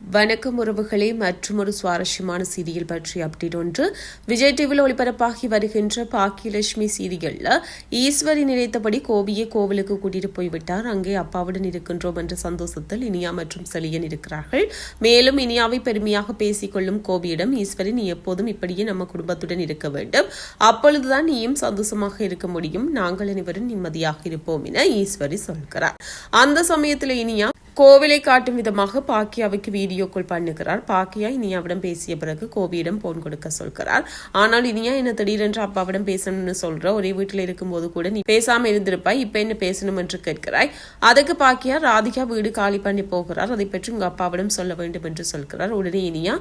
வணக்கம் உறவுகளே மற்றும் ஒரு சுவாரஸ்யமான சீரியல் பற்றி அப்டேட் ஒன்று. விஜய் டிவியில் ஒளிபரப்பாகி வருகின்ற பாக்கியலட்சுமி சீரியலில் ஈஸ்வரி நினைத்தபடி கோபியை கோவிலுக்கு கூட்டிட்டு போய்விட்டார். அங்கே அப்பாவுடன் இருக்கின்றோம் என்ற சந்தோஷத்தில் இனியா மற்றும் செலியன் இருக்கிறார்கள். மேலும் இனியாவை பெருமையாக பேசிக்கொள்ளும் கோபியிடம் ஈஸ்வரி நீ எப்போதும் இப்படியே நம்ம குடும்பத்துடன் இருக்க வேண்டும். அப்பொழுதுதான் நீயும் சந்தோஷமாக இருக்க முடியும். நாங்கள் அனைவரும் நிம்மதியாக இருப்போம் என ஈஸ்வரி சொல்கிறார். அந்த சமயத்தில் இனியா கோவிலை காட்டும் விதமாக பாக்கியாவுக்கு வீடியோக்குள் பண்ணுகிறார். பாக்கியா இனியாவிடம் பேசிய பிறகு கோவியிடம் போன் கொடுக்க சொல்கிறார். ஆனால் இனியா என்ன திடீரென்று அப்பாவிடம் பேசணும்னு சொல்ற? ஒரே வீட்டில் இருக்கும்போது கூட நீ பேசாம இருந்திருப்பாய். இப்ப என்ன பேசணும் என்று கேட்கிறாய்? அதுக்கு பாக்கியா ராதிகா வீடு காலி பண்ணி போகிறார். அதை பற்றி உங்க அப்பாவிடம் சொல்ல வேண்டும் என்று சொல்கிறார். உடனே இனியா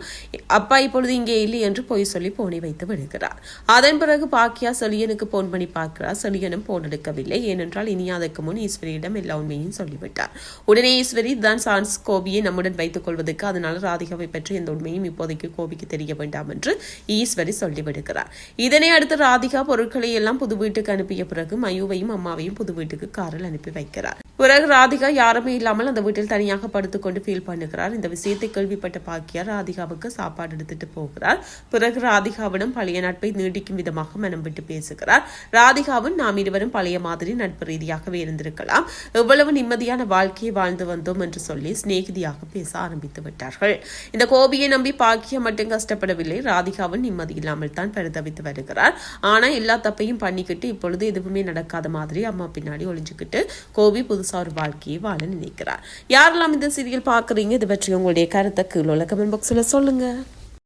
அப்பா இப்பொழுது இங்கே இல்லை என்று பொய் சொல்லி போனை வைத்து விடுகிறார். அதன் பிறகு பாக்கியா செலியனுக்கு போன் பண்ணி பார்க்கிறார். செலியனும் போன் எடுக்கவில்லை. ஏனென்றால் இனியா அதற்கு முன் ஈஸ்வரியிடம் எல்லா உண்மையும் சொல்லிவிட்டார். உடனே ஈஸ்வரி தான் சான்ஸ் கோபியை நம்முடன் வைத்துக் கொள்வதற்கு அதனால ராதிகாவை பற்றி எந்த உண்மையும் இப்போதைக்கு கோபிக்கு தெரிய வேண்டாம் என்று ஈஸ்வரி சொல்லிவிடுகிறார். இதனை அடுத்து ராதிகா பொருட்களை எல்லாம் புது வீட்டுக்கு அனுப்பிய பிறகு மயுவையும் அம்மாவையும் புது வீட்டுக்கு காரில் அனுப்பி வைக்கிறார். பிறகு ராதிகா யாருமே இல்லாமல் அந்த வீட்டில் தனியாக படுத்துக்கொண்டு ஃபீல் பண்ணுகிறார். இந்த விஷயத்தை கேள்விப்பட்ட பாக்கியார் ராதிகாவுக்கு சாப்பாடு எடுத்துட்டு போகிறார். பிறகு ராதிகாவிடம் பழைய நட்பை நீடிக்கும் விதமாக மனம் விட்டு பேசுகிறார். ராதிகாவும் நாம் இருவரும் பழைய மாதிரி நட்பு ரீதியாகவே இருந்திருக்கலாம். எவ்வளவு நிம்மதியான வாழ்க்கையை வாழ்ந்து வந்தோம் என்று சொல்லி சிநேகிதியாக பேச ஆரம்பித்து விட்டார்கள். இந்த கோபியை நம்பி பாக்கியா மட்டும் கஷ்டப்படவில்லை. ராதிகாவும் நிம்மதி இல்லாமல் தான் பரிதவித்து வருகிறார். ஆனா எல்லா தப்பையும் பண்ணிக்கிட்டு இப்பொழுது எதுவுமே நடக்காத மாதிரி அம்மா பின்னாடி ஒளிஞ்சுக்கிட்டு கோபி புதுசு ஒரு வாழ்க்கையை வாழ நினைக்கிறார். யாரெல்லாம் இந்த சீரியல் பார்க்குறீங்க? இதை பற்றி உங்களுடைய கருத்தை கீழே உள்ள கமெண்ட் பாக்ஸில் சொல்லுங்க.